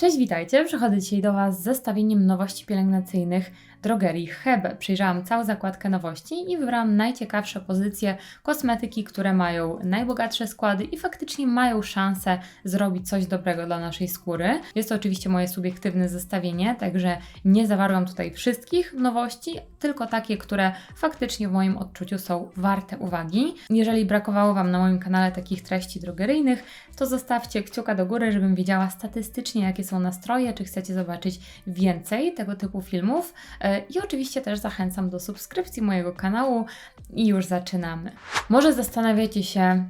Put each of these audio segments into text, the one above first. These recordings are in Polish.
Cześć, witajcie. Przychodzę dzisiaj do Was z zestawieniem nowości pielęgnacyjnych drogerii Hebe. Przyjrzałam całą zakładkę nowości i wybrałam najciekawsze pozycje kosmetyki, które mają najbogatsze składy i faktycznie mają szansę zrobić coś dobrego dla naszej skóry. Jest to oczywiście moje subiektywne zestawienie, także nie zawarłam tutaj wszystkich nowości, tylko takie, które faktycznie w moim odczuciu są warte uwagi. Jeżeli brakowało Wam na moim kanale takich treści drogeryjnych, to zostawcie kciuka do góry, żebym wiedziała statystycznie, jakie są nastroje, czy chcecie zobaczyć więcej tego typu filmów. E, I oczywiście też zachęcam do subskrypcji mojego kanału i już zaczynamy. Może zastanawiacie się,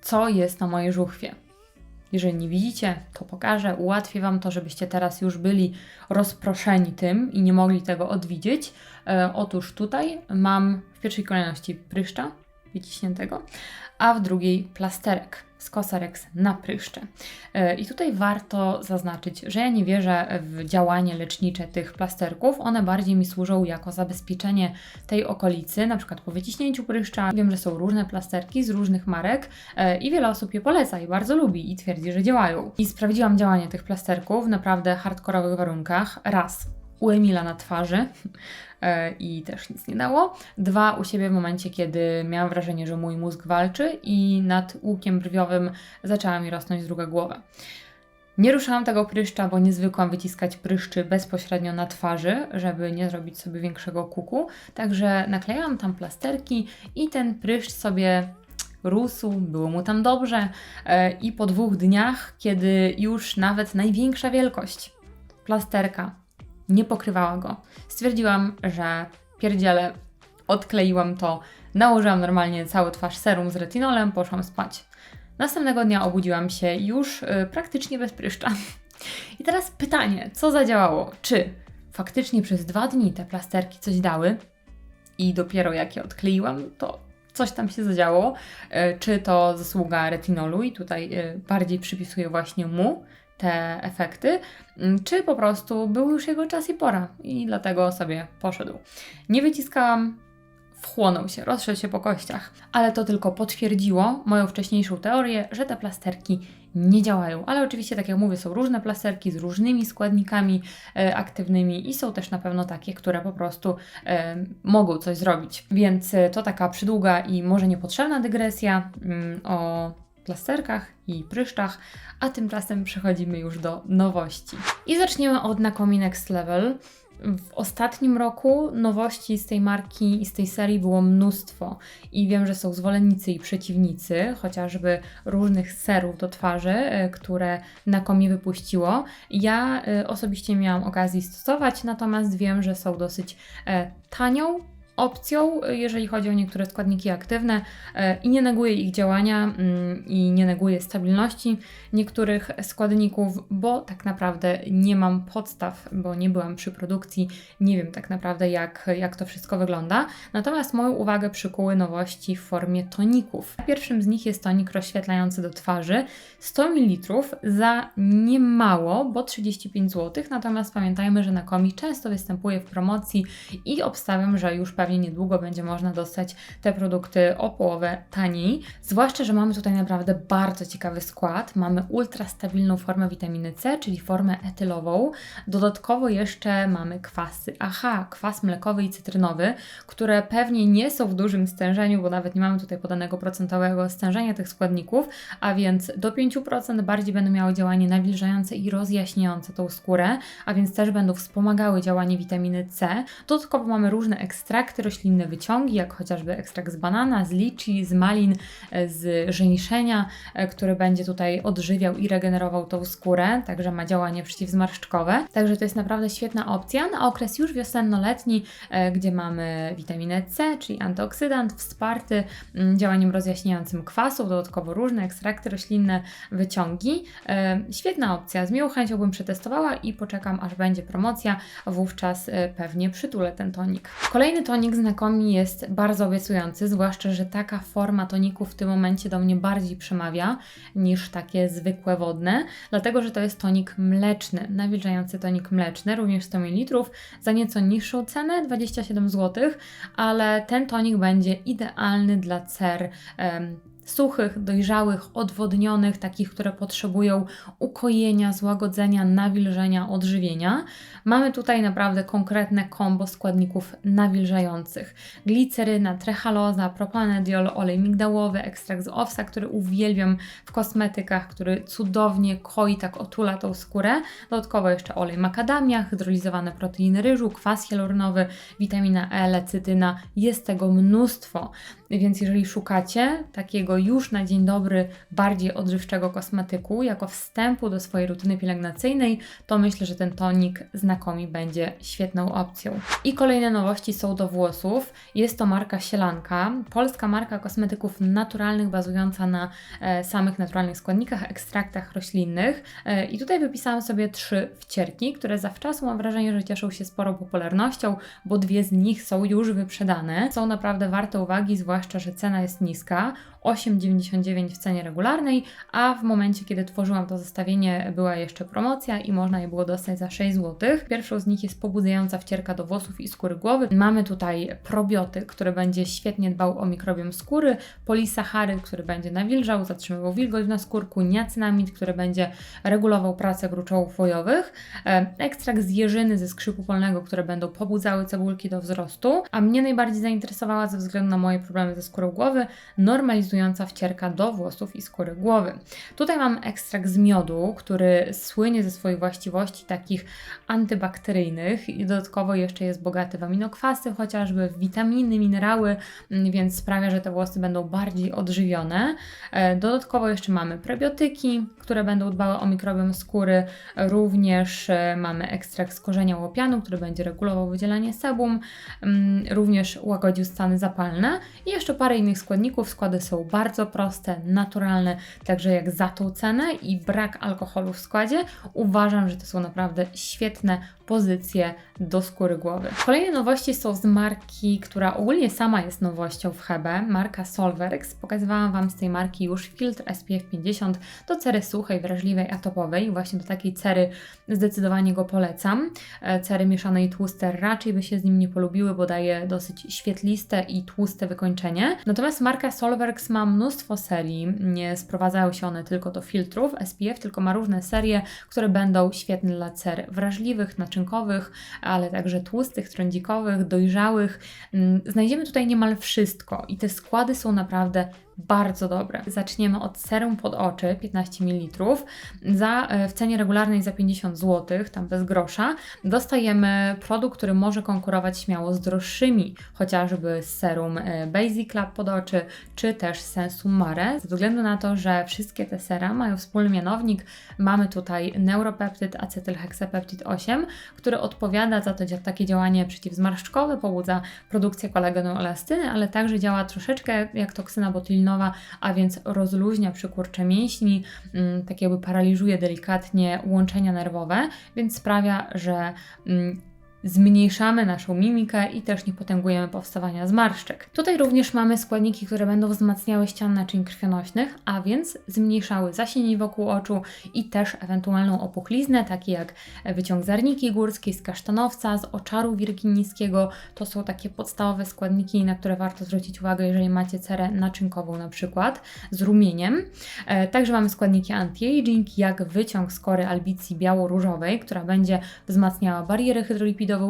co jest na mojej żuchwie. Jeżeli nie widzicie, to pokażę, ułatwię Wam to, żebyście teraz już byli rozproszeni tym i nie mogli tego odwidzieć. E, otóż tutaj mam w pierwszej kolejności pryszcza wyciśniętego, a w drugiej plasterek z Cosrx na pryszcze. E, I tutaj warto zaznaczyć, że ja nie wierzę w działanie lecznicze tych plasterków. One bardziej mi służą jako zabezpieczenie tej okolicy, na przykład po wyciśnięciu pryszcza. Wiem, że są różne plasterki z różnych marek e, i wiele osób je poleca i bardzo lubi i twierdzi, że działają. I sprawdziłam działanie tych plasterków w naprawdę hardkorowych warunkach. Raz, u Emila na twarzy i też nic nie dało. Dwa, u siebie w momencie, kiedy miałam wrażenie, że mój mózg walczy i nad łukiem brwiowym zaczęła mi rosnąć druga głowa. Nie ruszałam tego pryszcza, bo nie zwykłam wyciskać pryszczy bezpośrednio na twarzy, żeby nie zrobić sobie większego kuku. Także naklejałam tam plasterki i ten pryszcz sobie rósł, było mu tam dobrze. E, I po dwóch dniach, kiedy już nawet największa wielkość plasterka nie pokrywała go. Stwierdziłam, że pierdziele, odkleiłam to, nałożyłam normalnie cały twarz serum z retinolem, poszłam spać. Następnego dnia obudziłam się już y, praktycznie bez pryszcza. I teraz pytanie, co zadziałało? Czy faktycznie przez dwa dni te plasterki coś dały i dopiero jak je odkleiłam, to coś tam się zadziało? Y, czy to zasługa retinolu i tutaj y, bardziej przypisuję właśnie mu, te efekty, mm, czy po prostu był już jego czas i pora i dlatego sobie poszedł. Nie wyciskałam, wchłonął się, rozszedł się po kościach, ale to tylko potwierdziło moją wcześniejszą teorię, że te plasterki nie działają. Ale oczywiście, tak jak mówię, są różne plasterki z różnymi składnikami e, aktywnymi i są też na pewno takie, które po prostu e, mogą coś zrobić. Więc e, to taka przydługa i może niepotrzebna dygresja mm, o plasterkach i pryszczach, a tymczasem przechodzimy już do nowości. I zaczniemy od Nakomi Next Level. W ostatnim roku nowości z tej marki i z tej serii było mnóstwo i wiem, że są zwolennicy i przeciwnicy, chociażby różnych serów do twarzy, e, które Nakomi wypuściło. Ja y, osobiście miałam okazję stosować, natomiast wiem, że są dosyć e, tanią opcją, jeżeli chodzi o niektóre składniki aktywne e, i nie neguje ich działania mm, i nie neguje stabilności niektórych składników, bo tak naprawdę nie mam podstaw, bo nie byłam przy produkcji, nie wiem tak naprawdę jak, jak to wszystko wygląda. Natomiast moją uwagę przykuły nowości w formie toników. Pierwszym z nich jest tonik rozświetlający do twarzy 100 ml za niemało, bo 35 zł. Natomiast pamiętajmy, że na komi często występuje w promocji i obstawiam, że już pewnie niedługo będzie można dostać te produkty o połowę taniej. Zwłaszcza, że mamy tutaj naprawdę bardzo ciekawy skład. Mamy ultra stabilną formę witaminy C, czyli formę etylową. Dodatkowo jeszcze mamy kwasy AHA, kwas mlekowy i cytrynowy, które pewnie nie są w dużym stężeniu, bo nawet nie mamy tutaj podanego procentowego stężenia tych składników, a więc do 5% bardziej będą miały działanie nawilżające i rozjaśniające tą skórę, a więc też będą wspomagały działanie witaminy C. Dodatkowo mamy różne ekstrakty, ekstrakty roślinne wyciągi, jak chociażby ekstrakt z banana, z liczy, z malin, e, z żeniszenia, e, który będzie tutaj odżywiał i regenerował tą skórę, także ma działanie przeciwzmarszczkowe. Także to jest naprawdę świetna opcja na okres już wiosenno-letni, e, gdzie mamy witaminę C, czyli antyoksydant wsparty mm, działaniem rozjaśniającym kwasu, dodatkowo różne ekstrakty roślinne, wyciągi. Świetna opcja, z miłą chęcią bym przetestowała i poczekam aż będzie promocja, wówczas pewnie przytulę ten tonik. Kolejny tonik tonik znakomi jest bardzo obiecujący, zwłaszcza, że taka forma toniku w tym momencie do mnie bardziej przemawia niż takie zwykłe wodne, dlatego że to jest tonik mleczny, nawilżający tonik mleczny, również 100 ml, za nieco niższą cenę, 27 zł, ale ten tonik będzie idealny dla cer suchych, dojrzałych, odwodnionych, takich, które potrzebują ukojenia, złagodzenia, nawilżenia, odżywienia. Mamy tutaj naprawdę konkretne kombo składników nawilżających. Gliceryna, trehaloza, propanediol, olej migdałowy, ekstrakt z owsa, który uwielbiam w kosmetykach, który cudownie koi, tak otula tą skórę. Dodatkowo jeszcze olej makadamia, hydrolizowane proteiny ryżu, kwas hialuronowy, witamina E, lecytyna. Jest tego mnóstwo. Więc jeżeli szukacie takiego już na dzień dobry bardziej odżywczego kosmetyku jako wstępu do swojej rutyny pielęgnacyjnej, to myślę, że ten tonik znakomi będzie świetną opcją. I kolejne nowości są do włosów. Jest to marka Sielanka, polska marka kosmetyków naturalnych bazująca na e, samych naturalnych składnikach, ekstraktach roślinnych. E, I tutaj wypisałam sobie trzy wcierki, które zawczasu mam wrażenie, że cieszą się sporą popularnością, bo dwie z nich są już wyprzedane. Są naprawdę warte uwagi, zwłaszcza, że cena jest niska. 8,99 w cenie regularnej, a w momencie, kiedy tworzyłam to zestawienie, była jeszcze promocja i można je było dostać za 6 zł. Pierwszą z nich jest pobudzająca wcierka do włosów i skóry głowy. Mamy tutaj probiotyk, który będzie świetnie dbał o mikrobiom skóry, polisachary, który będzie nawilżał, zatrzymywał wilgoć na skórku, niacynamid, który będzie regulował pracę gruczołów wojowych, e, ekstrakt z jeżyny ze skrzypu polnego, które będą pobudzały cebulki do wzrostu, a mnie najbardziej zainteresowała ze względu na moje problemy ze skórą głowy, normalizująca wcierka do włosów i skóry głowy. Tutaj mam ekstrakt z miodu, który słynie ze swoich właściwości takich antybakteryjnych i dodatkowo jeszcze jest bogaty w aminokwasy, chociażby w witaminy, minerały, mm, więc sprawia, że te włosy będą bardziej odżywione. E, dodatkowo jeszcze mamy prebiotyki, które będą dbały o mikrobiom skóry. Również e, mamy ekstrakt z korzenia łopianu, który będzie regulował wydzielanie sebum, mm, również łagodził stany zapalne i jeszcze parę innych składników. Składy są bardzo proste, naturalne, także jak za tą cenę i brak alkoholu w składzie, uważam, że to są naprawdę świetne pozycje do skóry głowy. Kolejne nowości są z marki, która ogólnie sama jest nowością w Hebe, marka Solverex. Pokazywałam Wam z tej marki już filtr SPF 50 do cery suchej, wrażliwej, atopowej. Właśnie do takiej cery zdecydowanie go polecam. E, cery mieszane i tłuste raczej by się z nim nie polubiły, bo daje dosyć świetliste i tłuste wykończenie. Natomiast marka Solverex ma mnóstwo serii. Nie sprowadzają się one tylko do filtrów SPF, tylko ma różne serie, które będą świetne dla cer wrażliwych, naczynkowych, ale także tłustych, trądzikowych, dojrzałych. Mm, znajdziemy tutaj niemal wszystko i te składy są naprawdę bardzo dobre. Zaczniemy od serum pod oczy 15 ml. Za, e, w cenie regularnej za 50 zł, tam bez grosza, dostajemy produkt, który może konkurować śmiało z droższymi, chociażby serum e, Basic Lab pod oczy, czy też Sensum Mare. Ze względu na to, że wszystkie te sera mają wspólny mianownik, mamy tutaj neuropeptyd acetylheksapeptid 8, który odpowiada za to takie działanie przeciwzmarszczkowe, pobudza produkcję kolagenu elastyny, ale także działa troszeczkę jak toksyna botulinowa a więc rozluźnia przykurcze mięśni, mm, tak jakby paraliżuje delikatnie łączenia nerwowe, więc sprawia, że mm, zmniejszamy naszą mimikę i też nie potęgujemy powstawania zmarszczek. Tutaj również mamy składniki, które będą wzmacniały ścian naczyń krwionośnych, a więc zmniejszały zasięgi wokół oczu i też ewentualną opuchliznę, takie jak wyciąg zarniki górskiej, z kasztanowca, z oczaru wirginiskiego. To są takie podstawowe składniki, na które warto zwrócić uwagę, jeżeli macie cerę naczynkową na przykład, z rumieniem. E, także mamy składniki anti-aging, jak wyciąg skory albicji biało-różowej, która będzie wzmacniała bariery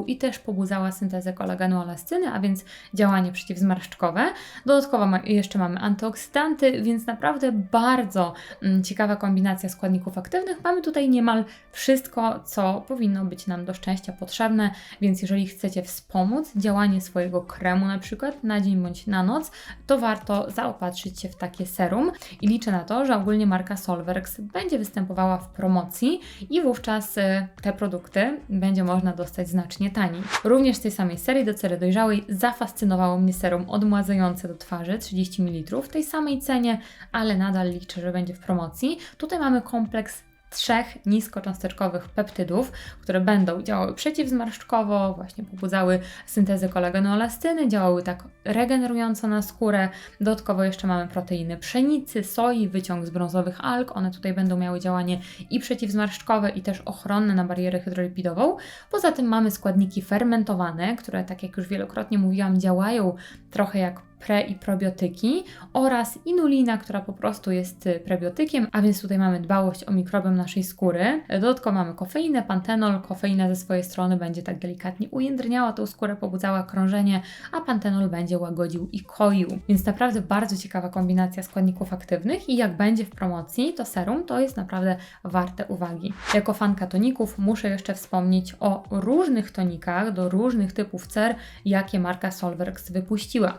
i też pobudzała syntezę kolagenu elascyny, a więc działanie przeciwzmarszczkowe. Dodatkowo ma, jeszcze mamy antyoksydanty, więc naprawdę bardzo mm, ciekawa kombinacja składników aktywnych. Mamy tutaj niemal wszystko, co powinno być nam do szczęścia potrzebne, więc jeżeli chcecie wspomóc działanie swojego kremu na przykład na dzień bądź na noc, to warto zaopatrzyć się w takie serum i liczę na to, że ogólnie marka Solverex będzie występowała w promocji i wówczas y, te produkty będzie można dostać znacznie znacznie taniej. Również z tej samej serii do cery dojrzałej zafascynowało mnie serum odmładzające do twarzy 30 ml w tej samej cenie, ale nadal liczę, że będzie w promocji. Tutaj mamy kompleks trzech niskocząsteczkowych peptydów, które będą działały przeciwzmarszczkowo, właśnie pobudzały syntezę kolagenu elastyny, działały tak regenerująco na skórę. Dodatkowo jeszcze mamy proteiny pszenicy, soi, wyciąg z brązowych alg. One tutaj będą miały działanie i przeciwzmarszczkowe, i też ochronne na barierę hydrolipidową. Poza tym mamy składniki fermentowane, które, tak jak już wielokrotnie mówiłam, działają trochę jak pre i probiotyki oraz inulina, która po prostu jest y, prebiotykiem, a więc tutaj mamy dbałość o mikrobiom naszej skóry. Dodatkowo mamy kofeinę, pantenol. Kofeina ze swojej strony będzie tak delikatnie ujędrniała tą skórę, pobudzała krążenie, a pantenol będzie łagodził i koił. Więc naprawdę bardzo ciekawa kombinacja składników aktywnych i jak będzie w promocji, to serum to jest naprawdę warte uwagi. Jako fanka toników muszę jeszcze wspomnieć o różnych tonikach do różnych typów cer, jakie marka Solverx wypuściła.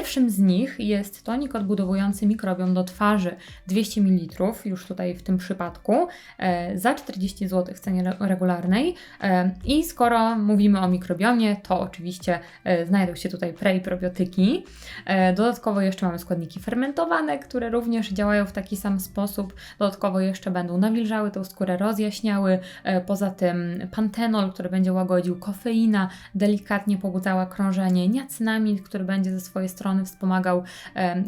Pierwszym z nich jest tonik odbudowujący mikrobiom do twarzy 200 ml, już tutaj w tym przypadku, e, za 40 zł w cenie regularnej. E, I skoro mówimy o mikrobiomie, to oczywiście e, znajdą się tutaj pre i probiotyki. Dodatkowo jeszcze mamy składniki fermentowane, które również działają w taki sam sposób. Dodatkowo jeszcze będą nawilżały tą skórę, rozjaśniały. Poza tym pantenol, który będzie łagodził, kofeina delikatnie pobudzała krążenie, niacynamid, który będzie ze swojej strony wspomagał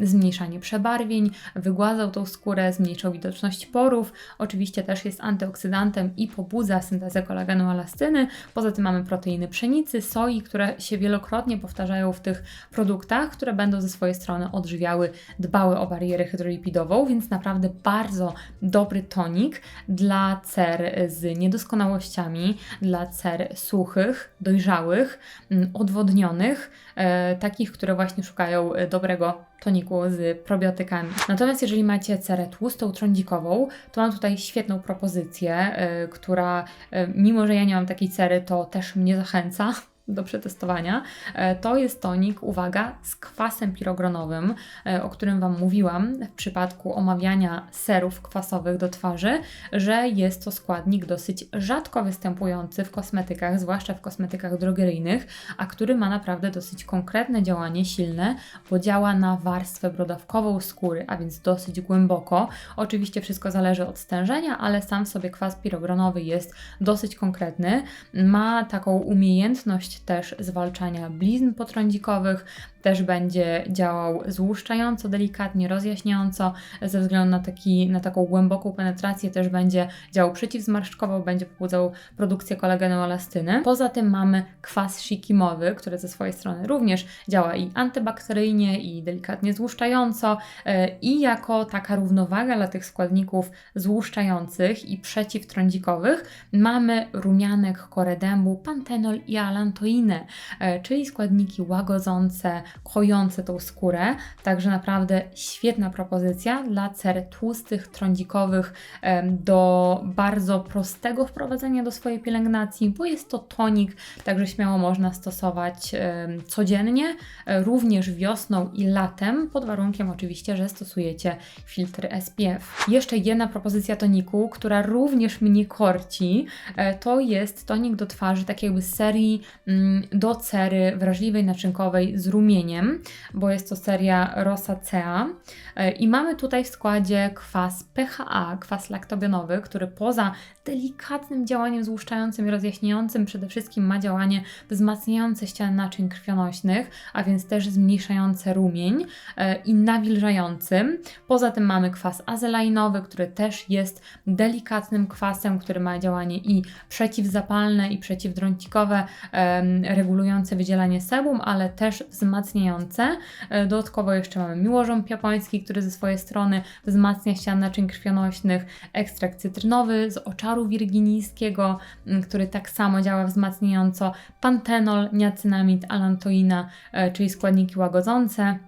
zmniejszanie przebarwień, wygładzał tą skórę, zmniejszał widoczność porów. Oczywiście też jest antyoksydantem i pobudza syntezę kolagenu elastyny. Poza tym mamy proteiny pszenicy, soi, które się wielokrotnie powtarzają w tych produktach, które będą ze swojej strony odżywiały, dbały o barierę hydrolipidową, więc naprawdę bardzo dobry tonik dla cer z niedoskonałościami, dla cer suchych, dojrzałych, mm, odwodnionych, e, takich, które właśnie szukają e, dobrego toniku z probiotykami. Natomiast jeżeli macie cerę tłustą, trądzikową, to mam tutaj świetną propozycję, yy, która, yy, mimo że ja nie mam takiej cery, to też mnie zachęca do przetestowania. E, to jest tonik, uwaga, z kwasem pirogronowym, e, o którym Wam mówiłam w przypadku omawiania serów kwasowych do twarzy, że jest to składnik dosyć rzadko występujący w kosmetykach, zwłaszcza w kosmetykach drogeryjnych, a który ma naprawdę dosyć konkretne działanie, silne, bo działa na warstwę brodawkową skóry, a więc dosyć głęboko. Oczywiście wszystko zależy od stężenia, ale sam sobie kwas pirogronowy jest dosyć konkretny. Ma taką umiejętność też zwalczania blizn potrądzikowych, też będzie działał złuszczająco, delikatnie, rozjaśniająco, ze względu na, taki, na taką głęboką penetrację też będzie działał przeciwzmarszczkowo, będzie pobudzał produkcję kolagenu elastyny. Poza tym mamy kwas shikimowy, który ze swojej strony również działa i antybakteryjnie, i delikatnie złuszczająco, e, i jako taka równowaga dla tych składników złuszczających i przeciwtrądzikowych mamy rumianek koredębu, pantenol i alantoinę, e, czyli składniki łagodzące, kojące tą skórę. Także naprawdę świetna propozycja dla cer tłustych, trądzikowych, do bardzo prostego wprowadzenia do swojej pielęgnacji, bo jest to tonik, także śmiało można stosować codziennie, e, również wiosną i latem, pod warunkiem oczywiście, że stosujecie filtr SPF. Jeszcze jedna propozycja toniku, która również mnie korci, e, to jest tonik do twarzy, tak jakby z serii do cery wrażliwej, naczynkowej z rumieniem bo jest to seria Rosacea i mamy tutaj w składzie kwas PHA, kwas laktobionowy, który poza delikatnym działaniem złuszczającym i rozjaśniającym przede wszystkim ma działanie wzmacniające ściany naczyń krwionośnych, a więc też zmniejszające rumień e, i nawilżającym. Poza tym mamy kwas azelainowy, który też jest delikatnym kwasem, który ma działanie i przeciwzapalne i przeciwdrącikowe, regulujące wydzielanie sebum, ale też wzmacniające. E, dodatkowo jeszcze mamy miłożąb japoński, który ze swojej strony wzmacnia ścian naczyń krwionośnych, ekstrakt cytrynowy z oczaru wirginijskiego, mm, który tak samo działa wzmacniająco, pantenol, niacynamid, alantoina, e, czyli składniki łagodzące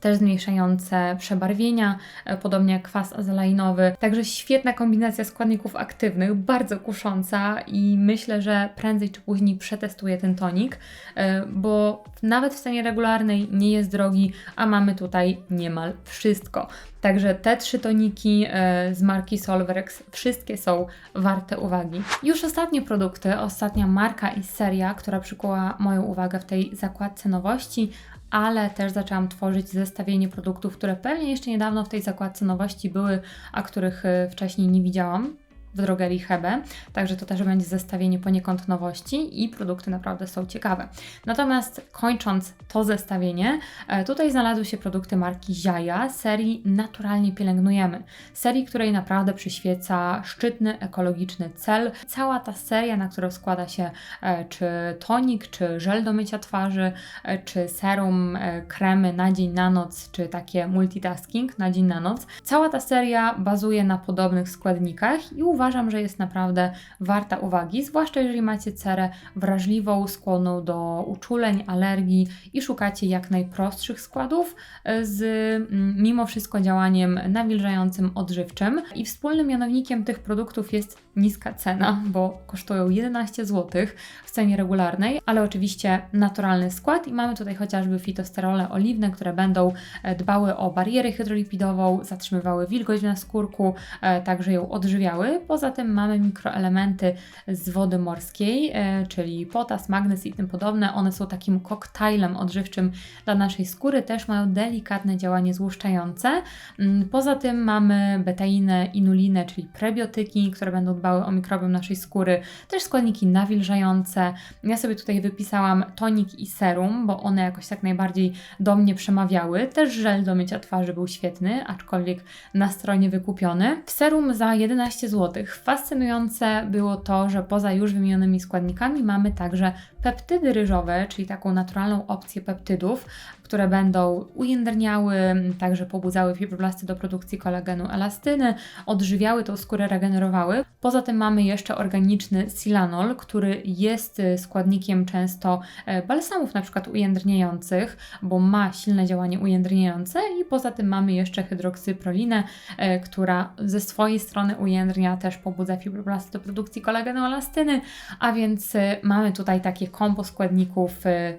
też zmniejszające przebarwienia, e, podobnie jak kwas azelainowy. Także świetna kombinacja składników aktywnych, bardzo kusząca i myślę, że prędzej czy później przetestuję ten tonik, e, bo nawet w cenie regularnej nie jest drogi, a mamy tutaj niemal wszystko. Także te trzy toniki e, z marki Solverex wszystkie są warte uwagi. Już ostatnie produkty, ostatnia marka i seria, która przykuła moją uwagę w tej zakładce nowości, ale też zaczęłam tworzyć zestawienie produktów, które pewnie jeszcze niedawno w tej zakładce nowości były, a których e, wcześniej nie widziałam. W drogerii Hebe, także to też będzie zestawienie poniekąd nowości i produkty naprawdę są ciekawe. Natomiast kończąc to zestawienie, e, tutaj znalazły się produkty marki Ziaja serii Naturalnie Pielęgnujemy. Serii, której naprawdę przyświeca szczytny ekologiczny cel. Cała ta seria, na którą składa się e, czy tonik, czy żel do mycia twarzy, e, czy serum, kremy na dzień, na noc, czy takie multitasking na dzień, na noc. Cała ta seria bazuje na podobnych składnikach i uważam, że jest naprawdę warta uwagi, zwłaszcza jeżeli macie cerę wrażliwą, skłonną do uczuleń, alergii i szukacie jak najprostszych składów e, z mm, mimo wszystko działaniem nawilżającym, odżywczym. I wspólnym mianownikiem tych produktów jest niska cena, bo kosztują 11 zł w cenie regularnej, ale oczywiście naturalny skład i mamy tutaj chociażby fitosterole oliwne, które będą e, dbały o barierę hydrolipidową, zatrzymywały wilgoć na skórku, e, także ją odżywiały. Poza tym mamy mikroelementy z wody morskiej, e, czyli potas, magnez i tym podobne. One są takim koktajlem odżywczym dla naszej skóry, też mają delikatne działanie złuszczające. Mm, Poza tym mamy betainę, inulinę, czyli prebiotyki, które będą dbały o mikrobiom naszej skóry, też składniki nawilżające. Ja sobie tutaj wypisałam tonik i serum, bo one jakoś tak najbardziej do mnie przemawiały. Też żel do mycia twarzy był świetny, aczkolwiek na stronie wykupiony. W serum za 11 zł. Fascynujące było to, że poza już wymienionymi składnikami mamy także peptydy ryżowe, czyli taką naturalną opcję peptydów, które będą ujędrniały, także pobudzały fibroblasty do produkcji kolagenu elastyny, odżywiały tą skórę, regenerowały. Poza tym mamy jeszcze organiczny silanol, który jest y, składnikiem często e, balsamów na przykład ujędrniających, bo ma silne działanie ujędrniające i poza tym mamy jeszcze hydroksyprolinę, e, która ze swojej strony ujędrnia, też pobudza fibroblasty do produkcji kolagenu elastyny, a więc y, mamy tutaj takie kombo składników y,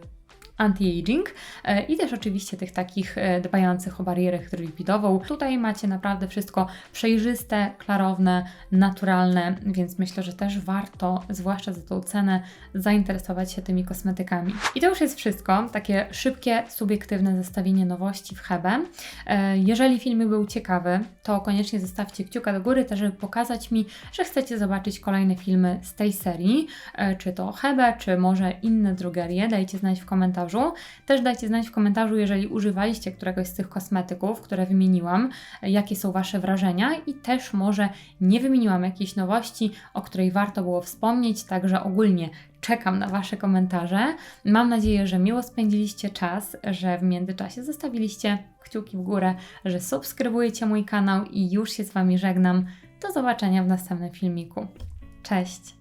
anti-aging e, i też oczywiście tych takich e, dbających o barierę hydrolipidową. Tutaj macie naprawdę wszystko przejrzyste, klarowne, naturalne, więc myślę, że też warto, zwłaszcza za tą cenę, zainteresować się tymi kosmetykami. I to już jest wszystko, takie szybkie, subiektywne zestawienie nowości w Hebe. E, Jeżeli filmik był ciekawy, to koniecznie zostawcie kciuka do góry, też żeby pokazać mi, że chcecie zobaczyć kolejne filmy z tej serii, czy to Hebe, czy może inne drogerie, dajcie znać w komentarzu. Też dajcie znać w komentarzu, jeżeli używaliście któregoś z tych kosmetyków, które wymieniłam, jakie są Wasze wrażenia i też może nie wymieniłam jakiejś nowości, o której warto było wspomnieć, także ogólnie czekam na Wasze komentarze. Mam nadzieję, że miło spędziliście czas, że w międzyczasie zostawiliście kciuki w górę, że subskrybujecie mój kanał i już się z Wami żegnam. Do zobaczenia w następnym filmiku. Cześć!